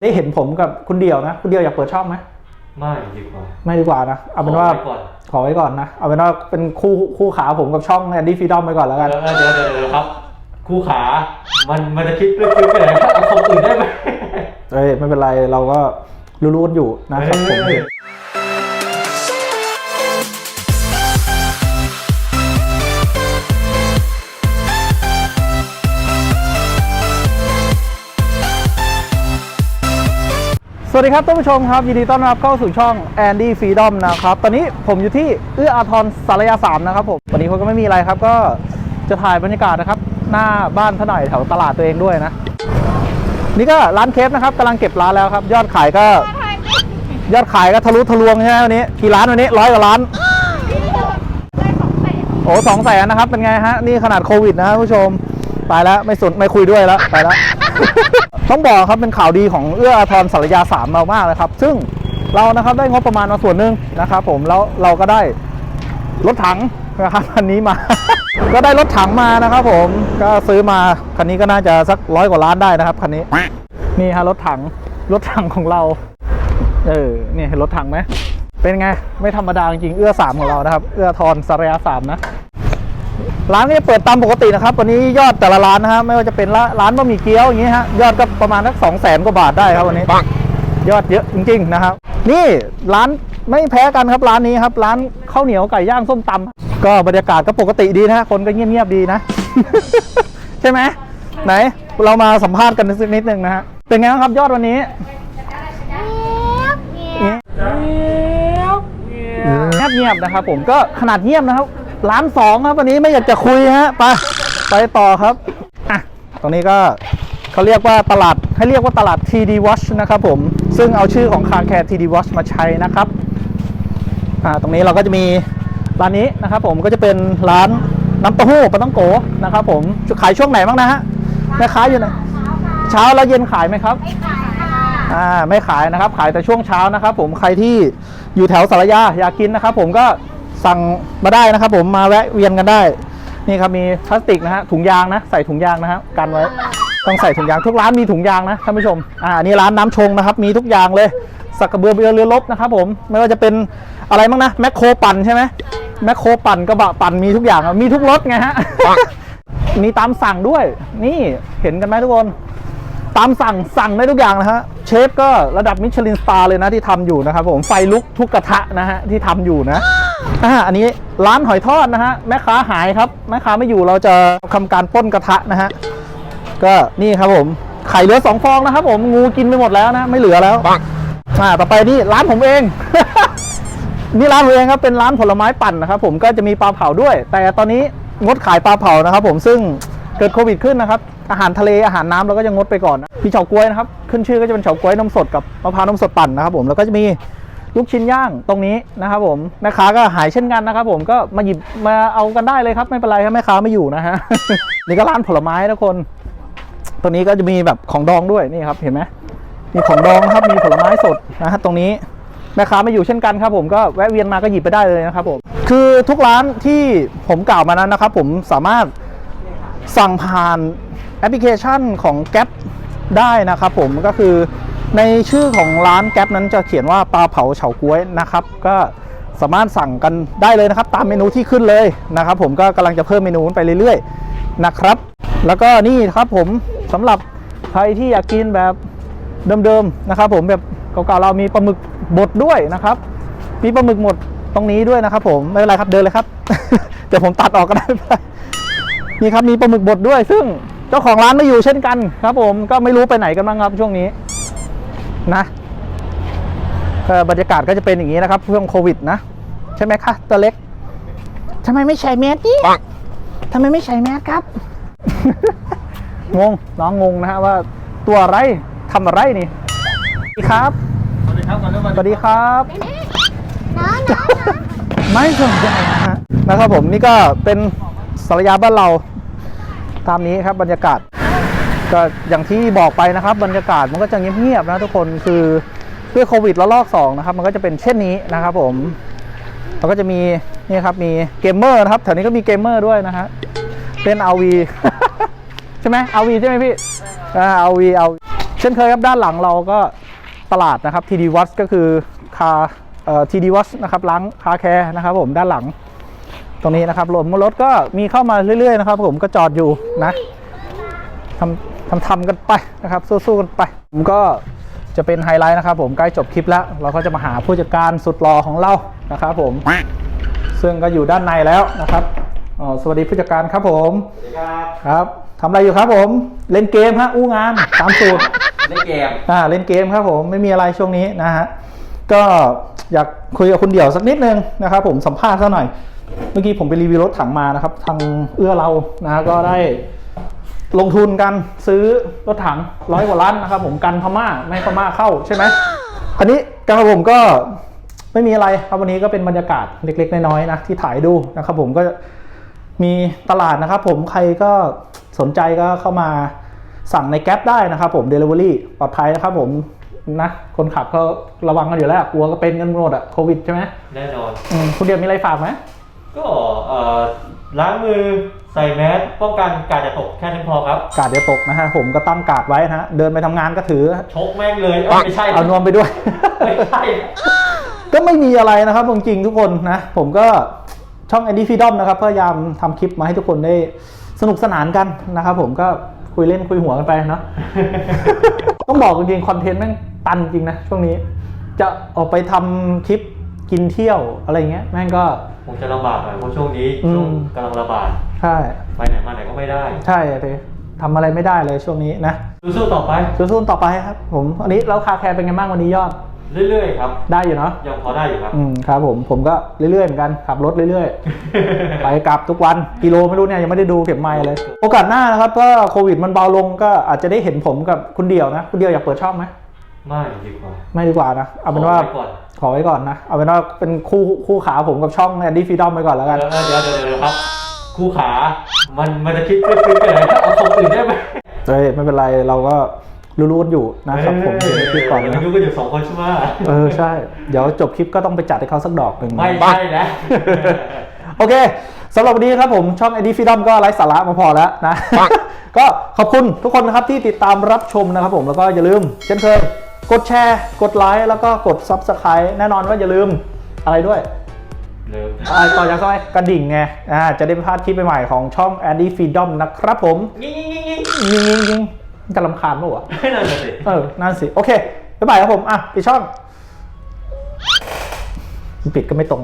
ได้เห็นผมกับคุณเดี่ยวนะ คุณเดี่ยวอยากเปิดช่องไหมไม่ดีกว่า ไม่ดีกว่านะ เอาเป็นว่าขอไก่อน ขอไว้ก่อนนะ เอาเป็นว่าเป็นคู่คู่ขาผมกับช่องแอนดี้ฟรีดอมไปก่อนแล้วกันเดี๋ยวเดี๋ยวเดี๋ยวเดี๋ยวครับ คู่ขา มันมันจะคิดเรื่องคิดไปไหนครับเอาคนอื่นได้ไหม เอ้ยไม่เป็นไรเราก็รู้ๆกันอยู่นะครับผม สวัสดีครับท่านผู้ชมครับยินดีต้อนรับเข้าสู่ช่อง Andy Freedom นะครับ ตอนนี้ผมอยู่ที่เอื้ออาทรสารยาสามนะครับผมวันนี้ผมก็ไม่มีอะไรครับ ก็จะถ่ายบรรยากาศนะครับ หน้าบ้านท่าหน่อยแถวตลาดตัวเองด้วยนะ นี่ก็ร้านเคฟนะครับกำลังเก็บร้านแล้วครับ ยอดขายก็ ยอดขายก็ทะลุทะลวงใช่ไหมวันนี้กี่ร้านวันนี้ร้อยกว่าร้านโอ้สองแสนนะครับเป็นไงฮะนี่ขนาดโควิดนะครับผู้ชมไปแล้วไม่สนไม่คุยด้วยแล้วไปแล้ว ต้องบอกครับเป็นข่าวดีของเอื้ออาทรสารยาสามเรามากเลยครับ ซึ่งเรานะครับได้งบประมาณมาส่วนหนึ่งนะครับผมแล้วเราก็ได้รถถังนะครับคันนี้มา ก็ได้รถถังมานะครับผมก็ซื้อมาคันนี้ก็น่าจะสักร้อยกว่าล้านได้นะครับคันนี้นี่ฮะรถถังรถถังของเราเออเนี่ยเห็นรถถังไหมเป็นไง ไม่ธรรมดาจริงเอื้อสามของเรานะครับ เอื้อทรสารยาสามนะ ร้านก็จะเปิดตามปกตินะครับ วันนี้ยอดแต่ละร้านนะฮะไม่ว่าจะเป็นร้านร้านบะหมี่เกี๊ยวอย่างงี้ฮะยอดก็ประมาณสักสองแสนกว่าบาทได้ครับวันนี้ยอดเยอะจริง ๆนะครับ นี่ร้านไม่แพ้กันครับร้านนี้ครับ ร้านข้าวเหนียวไก่ย่างส้มตำก็บรรยากาศก็ปกติดีนะฮะคนก็เงียบๆดีนะ ใช่ไหมไหน เรามาสัมภาษณ์กันสักนิดนึงนะฮะเป็นไงบ้างครับยอดวันนี้เงียบเงียบๆนะครับผมก็ขนาดเงียบนะครับ ร้านสองครับวันนี้ไม่อยากจะคุยฮะไปไปต่อครับอะตรงนี้ก็เขาเรียกว่าตลาดให้เรียกว่าตลาด TD Watch นะครับผมซึ่งเอาชื่อของคาแคร์ TD Watch มาใช้นะครับอ่าตรงนี้เราก็จะมีร้านนี้นะครับผมก็จะเป็นร้านน้ำเต้าหู้ปลาต้องโกนะครับผมขายช่วงไหนบ้างนะฮะแม่ค้าอยู่ไหนเช้าแล้วเย็นขายไหมครับอ่าไม่ขายนะครับ ขายแต่ช่วงเช้านะครับ ผมใครที่อยู่แถวสารยาอยากกินนะครับ ผมก็ สั่งมาได้นะครับ ผมมาแวะเวียนกันได้ นี่ครับมีพลาสติกนะฮะถุงยางนะใส่ถุงยางนะฮะกันไว้ต้องใส่ถุงยางทุกร้านมีถุงยางนะท่านผู้ชมอ่านี่ร้านน้ำชงนะครับมีทุกอย่างเลยสักกระเบือเรือเรือลบนะครับผมไม่ว่าจะเป็นอะไรบ้างนะแมคโครปั่นใช่ไหมแมคโครปั่นกระบะปั่นมีทุกอย่างมีทุกรถไงฮะมีตามสั่งด้วย นี่เห็นกันไหมทุกคน ตามสั่งสั่งได้ทุกอย่างนะฮะเชฟก็ระดับมิชลินสตาร์เลยนะที่ทำอยู่นะครับผมไฟลุกทุกกระทะนะฮะที่ทำอยู่นะ อ่าอันนี้ร้านหอยทอดนะฮะแม่ค้าหายครับแม่ค้าไม่อยู่เราจะทำการปล้นกระทะนะฮะก็นี่ครับผมไข่เหลือสองฟองนะครับผมงูกินไปหมดแล้วนะ ไม่เหลือแล้วอ่าต่อไปนี่ร้านผมเอง นี่ร้านผมเองครับเป็นร้านผลไม้ปั่นนะครับ ผมก็จะมีปลาเผาด้วย แต่ตอนนี้งดขายปลาเผานะครับ ผมซึ่งเกิดโควิดขึ้นนะครับอาหารทะเลอาหารน้ำเราก็จะงดไปก่อนนะมีเฉาก๊วยนะครับขึ้นชื่อก็จะเป็นเฉาก๊วยนมสดกับมะพร้าวนมสดปั่นนะครับ ผมแล้วก็จะมี ลูกชิ้นย่างตรงนี้นะครับผมแม่ค้าก็หายเช่นกันนะครับผมก็มาหยิบมาเอากันได้เลยครับไม่เป็นไรครับแม่ค้าไม่อยู่นะฮะนี่ก็ร้านผลไม้ทุกคน ตรงนี้ก็จะมีแบบของดองด้วยนี่ครับเห็นไหมมีของดองครับมีผลไม้สดนะฮะตรงนี้แม่ค้าไม่อยู่เช่นกันครับผมก็แวะเวียนมาก็หยิบไปได้เลยนะครับผมคือทุกร้านที่ผมกล่าวมานั้นนะครับ ผมสามารถสั่งผ่านแอปพลิเคชันของ g a p ได้นะครับผมก็คือ ในชื่อของร้านแก๊ปนั้นจะเขียนว่าปลาเผาเฉาก๊วยนะครับ ก็สามารถสั่งกันได้เลยนะครับ ตามเมนูที่ขึ้นเลยนะครับ ผมก็กำลังจะเพิ่มเมนูไปเรื่อยๆนะครับ แล้วก็นี่ครับผมสำหรับใครที่อยากกินแบบเดิมๆนะครับ ผมแบบเก่าๆเรามีปลาหมึกบดด้วยนะครับ มีปลาหมึกหมดตรงนี้ด้วยนะครับ ผมไม่เป็นไรครับเดินเลยครับเดี๋ยวผมตัดออกก็ได้นี่ครับมีปลาหมึกบดด้วย ซึ่งเจ้าของร้านไม่อยู่เช่นกันครับ ผมก็ไม่รู้ไปไหนกันบ้างครับช่วงนี้ นะก็บรรยากาศก็จะเป็นอย่างนี้นะครับช่วงโควิดนะ ใช่ไหมคะตัวเล็กทำไมไม่ใส่แมสดิทำไมไม่ใส่แมสครับงงน้องงงนะฮะว่าตัวอะไรทำอะไรนี่สวัสดีครับสวัสดีครับก่อนเรื่องสวัสดีครับน้องน้องไม่สนใจนะฮะนะครับผมนี่ก็เป็นสารยาบ้านเราตามนี้ครับบรรยากาศ ก็อย่างที่บอกไปนะครับบรรยากาศมันก็จะเงียบๆนะทุกคนคือด้วยโควิดระลอกสองนะครับมันก็จะเป็นเช่นนี้นะครับผมแล้วก็จะมีนี่ครับมีเกมเมอร์นะครับแถวนี้ก็มีเกมเมอร์ด้วยนะฮะเล่น RV ใช่ไหม RV ใช่ไหมพี่อ่า RV เอาเช่นเคยครับด้านหลังเราก็ตลาดนะครับ TD w a t ก็คือคาเอ่อ TD w a t นะครับล้างคาแคร์นะครับผมด้านหลัง ตรงนี้นะครับรถรถก็มีเข้ามาเรื่อยๆนะครับผมก็จอดอยู่นะทำ ทำทำกันไปนะครับสู้ๆกันไปผมก็จะเป็นไฮไลท์นะครับ ผมใกล้จบคลิปแล้ว เราก็จะมาหาผู้จัดการสุดหล่อของเรานะครับผม ซึ่งก็อยู่ด้านในแล้วนะครับอ๋อสวัสดีผู้จัดการครับผมสวัสดีครับครับทำอะไรอยู่ครับผม เล่นเกมฮะอู้งานตามสูตร เล่นเกมอ่าเล่นเกมครับผมไม่มีอะไรช่วงนี้นะฮะก็อยากคุยกับคุณเดี่ยวสักนิดนึงนะครับผมสัมภาษณ์ซะหน่อย เมื่อกี้ผมไปรีวิวรถถังมานะครับ ทางเอื้อเรานะฮะก็ได้ ลงทุนกันซื้อรถถังร้อยกว่าล้านนะครับผมกันพม่าไม่ให้พม่าเข้าใช่ไหมอันนี้การผมก็ไม่มีอะไรครับวันนี้ก็เป็นบรรยากาศเล็ก ๆ น้อยๆนะที่ถ่ายดูนะครับผมก็มีตลาดนะครับผมใครก็สนใจก็เข้ามาสั่งในแก๊ปได้นะครับผม Delivery ปลอดภัยนะครับผมนะคนขับก็ระวังกันอยู่แล้วกลัวก็เป็นกันหมดอะโควิดใช่ไหมแน่นอน อืมคุณเดียวมีอะไรฝากไหมก็เอ่อ ล้างมือใส่แมสป้องกันการจะตกแค่นั้นพอครับ กาดเดี๋ยวตกนะฮะผมก็ตั้งกาดไว้นะฮะเดินไปทำงานก็ถือชกแม่งเลยเอ้ยไม่ใช่เอานวมไปด้วย ไม่ใช่ ก็ไม่มีอะไรนะครับจริงๆทุกคนนะ ผมก็ช่อง Andy Freedom นะครับพยายามทำคลิปมาให้ทุกคนได้สนุกสนานกันนะครับผมก็คุยเล่นคุยหัวกันไปเนาะ ต้องบอกจริงๆคอนเทนต์แม่งตันจริงนะช่วงนี้ จะออกไปทำคลิป กินเที่ยวอะไรเงี้ยแม่งก็ คงจะลำบากหน่อยเพราะช่วงนี้อืม ช่วงกำลังระบาดใช่ไปไหนมาไหนก็ไม่ได้ใช่เลยทำอะไรไม่ได้เลยช่วงนี้นะสู้ๆต่อไป สู้ๆต่อไปครับ ผมอันนี้แล้วคาแคร์เป็นไงบ้างวันนี้ยอดเรื่อยๆครับ ได้อยู่เนาะยังพอได้อยู่ครับ อืมครับผมผมก็เรื่อยๆเหมือนกันขับรถเรื่อยๆ ไปกลับทุกวันกิโลไม่รู้เนี่ย ยังไม่ได้ดูเข็มไมล์เลย โอกาสหน้านะครับถ้าโควิดมันเบาลงก็อาจจะได้เห็นผมกับคุณเดียวนะ คุณเดียวอยากเปิดช่องไหม ไม่ดีกว่า ไม่ดีกว่านะ เอาเป็นว่าขอไก่อน ขอไว้ก่อนนะ เอาเป็นว่าเป็นคู่คู่ขาผมกับช่องแอนดี้ฟรีดอมไปก่อนแล้วกัน เดี๋ยวเดี๋ยวเดี๋ยวเดี๋ยวครับ คู่ขา มันมันจะคิดลึกๆไปไหนเอาของอื่นได้ไหมเฮ้ยไม่เป็นไรเราก็รู้ๆกันอยู่นะครับผมเดี๋ยวคลิปก่อนเดี๋ยวนะรู้กันอยู่สองคนใช่ไหมเออใช่ เดี๋ยวจบคลิปก็ต้องไปจัดให้เขาสักดอกหนึ่งไม่ใช่นะ โอเคสำหรับวันนี้ครับผมช่อง Eddie Freedom ก็ไร้สาระมาพอแล้วนะ ก็ขอบคุณทุกคนนะครับที่ติดตามรับชมนะครับผมแล้วก็อย่าลืมเช่นเคย กดแชร์ กดไลค์แล้วก็กด Subscribe แน่นอนว่าอย่าลืมอะไรด้วยเริ่มอะไรต่อจากซ้อยกระดิ่งไงอ่าจะได้ไม่พลาดคลิปใหม่ๆของช่อง Eddie Freedom นะครับผมยิ่งยิ่งยิ่งยิ่งยิงยิงยิงจะลำคาญปะวะนั่นน่ะสิเออนั่นสิ โอเคบ๊ายบายครับผม อะปิดช่อง ปิดก็ไม่ตรง